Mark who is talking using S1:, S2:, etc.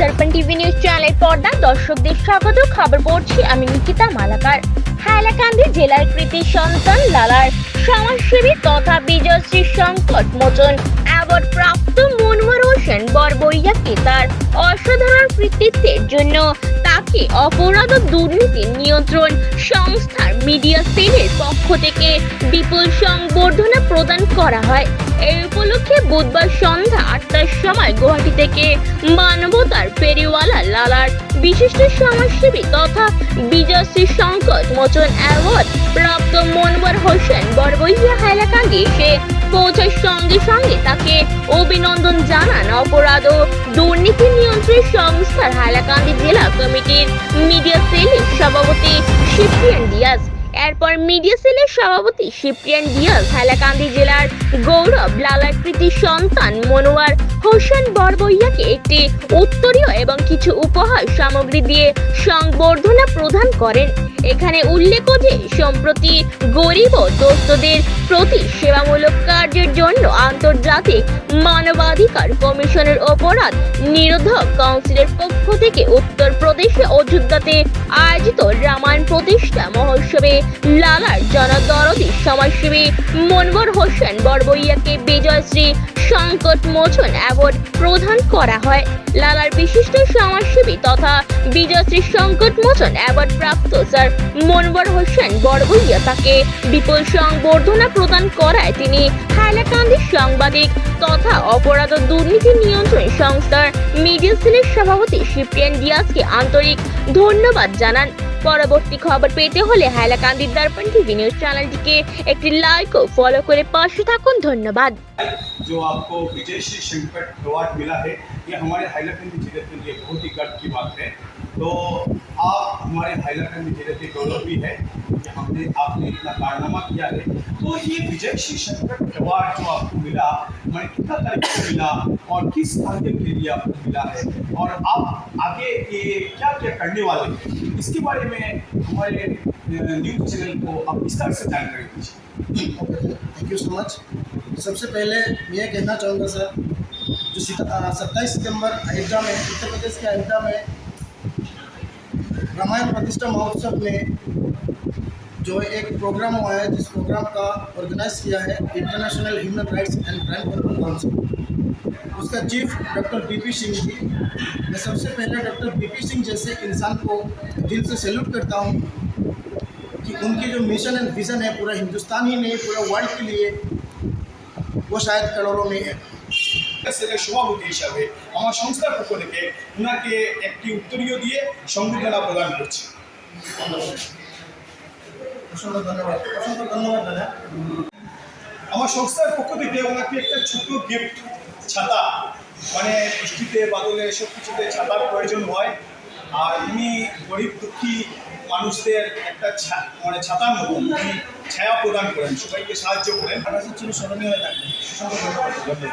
S1: দর্পণ TV news চ্যানেলের পর্দা দর্শকদের স্বাগত। খবর পড়ছি আমি নিকিতা মালাকার। হাইলাকান্দি জেলার কৃতি সন্তান লালার সমাজসেবী তথা বিজয়শ্রী সংকট মোচন অ্যাওয়ার্ড প্রাপ্ত মনোয়ার হোসেন বরবইয়াকে তার অসাধারণ কৃতিত্বের জন্য তাকে অপরাধ ও দুর্নীতি নিয়ন্ত্রণ সংস্থার মিডিয়া সেলের পক্ষ থেকে বিপুল সংবর্ধনা প্রদান করা হয়। এই উপলক্ষে বুধবার সন্ধ্যা আটটার সময় গুয়াহাটি থেকে মানবতার ফেরিওয়ালা লালার বিশিষ্ট সমাজসেবী তথা বিজয়শ্রী সংকট মোচন অ্যাওয়ার্ড প্রাপ্ত মনওয়ার হোসেন বরবইয়া হাইলাকান্দি সে পৌঁছার সঙ্গে সঙ্গে তাকে অভিনন্দন জানান অপরাধ ও দুর্নীতি নিয়ন্ত্রণ সংস্থার হাইলাকান্দি জেলা কমিটির মিডিয়া সেলের সভাপতি শিপ্রিয়ান দিয়াজ। এরপর মিডিয়া সেলের সভাপতি শিপ্রিয়ান দিয়াজ হাইলাকান্দি জেলার গৌরব, লালাকৃতি সন্তান মনোয়ার হোসেন বরবইয়াকে একটি উত্তরীয় এবং কিছু উপহার সামগ্রী দিয়ে সংবর্ধনা প্রদান করেন। এখানে উল্লেখ যে, সম্প্রতি গরিব ও দোস্তদের প্রতি সেবামূলক কার্যের জন্য আন্তর্জাতিক মানবাধিকার কমিশনের অপরাধ নিরোধক কাউন্সিলের পক্ষ থেকে উত্তরপ্রদেশে অযোধ্যাতে আয়োজিত রামায়ণ প্রতিষ্ঠা মহোৎসবে লালার জনদরদি সমাজসেবী মনবর হোসেন বরবইয়াকে বিজয়শ্রী সংকট মোচন অ্যাওয়ার্ড প্রদান করা হয়। লালার বিশিষ্ট সমাজসেবী তথা বিজয়শ্রী সংকট মোচন অ্যাওয়ার্ড প্রাপ্ত স্যার মনবর হোসেন বরবইয়া তাকে বিপুল সংবর্ধনা প্রদান করায় তিনি হাইলাকান্দি সাংবাদিক তথা অপরাধ দুর্নীতি নিয়ন্ত্রণ সংস্থার মিডিয়া সেলের সভাপতি শিপ্রিয়ান ডিয়াসকে আন্তরিক ধন্যবাদ জানান। পরবর্তী খবর পেতে হলে হাইলাকান্দির দর্পণ টিভি নিউজ চ্যানেলটিকে একটি লাইক ও ফলো করে পাশে থাকুন ধন্যবাদ
S2: जो आपको विजय श्री संकट अवार्ड मिला है ये हमारे हाईलाकंदी जिले के लिए बहुत ही गर्व की बात है तो आप हमारे हाईलाकंदी जिले के गौरव भी है कि हमने आपने इतना कारनामा किया है तो ये विजय श्री संकट अवार्ड जो आपको मिला मैंने कितना तारीख को मिला और किस कार्य के लिए आपको मिला है और आप आगे ये क्या क्या करने वाले हैं इसके बारे में हमारे न्यूज़ चैनल को आप विस्तार से जानकारी दीजिए।
S3: थैंक यू सो मच सबसे पहले मैं कहना चाहूँगा, सर, जो सत्ताईस सितंबर अयोध्या में, उत्तर प्रदेश के अयोध्या में रामायण प्रतिष्ठा महोत्सव में जो एक प्रोग्राम हुआ है जिस प्रोग्राम का ऑर्गेनाइज किया है international human rights and crime control council उसका chief doctor BP Singh ji मैं सबसे पहले डॉक्टर बीपी सिंह जैसे इंसान को दिल से सैल्यूट करता हूँ कि उनकी जो मिशन एंड विज़न है पूरा हिंदुस्तान ही नहीं पूरा वर्ल्ड के लिए वो शायद करोड़ों में है
S2: সেলের সভাপতি হিসাবে আমার সংস্থার পক্ষ থেকে ওনাকে একটি উত্তরীয় দিয়ে সংবর্ধনা প্রদান করছি
S3: অসংখ্য ধন্যবাদ অসংখ্য ধন্যবাদ দাদা।
S2: আমার সংস্থার পক্ষ থেকে ওনাকে একটা ছোট গিফট ছাতা মানে বৃষ্টিতে বাদলে এসব কিছুতে ছাতার প্রয়োজন হয়। আর উনি গরিব দুঃখী মানুষদের একটা মানে ছাতার মতো উনি ছায়া প্রদান করেন সবাইকে সাহায্য করেন।
S3: কাছে স্মরণীয় হয়ে থাকবে অসংখ্য ধন্যবাদ
S2: ধন্যবাদ।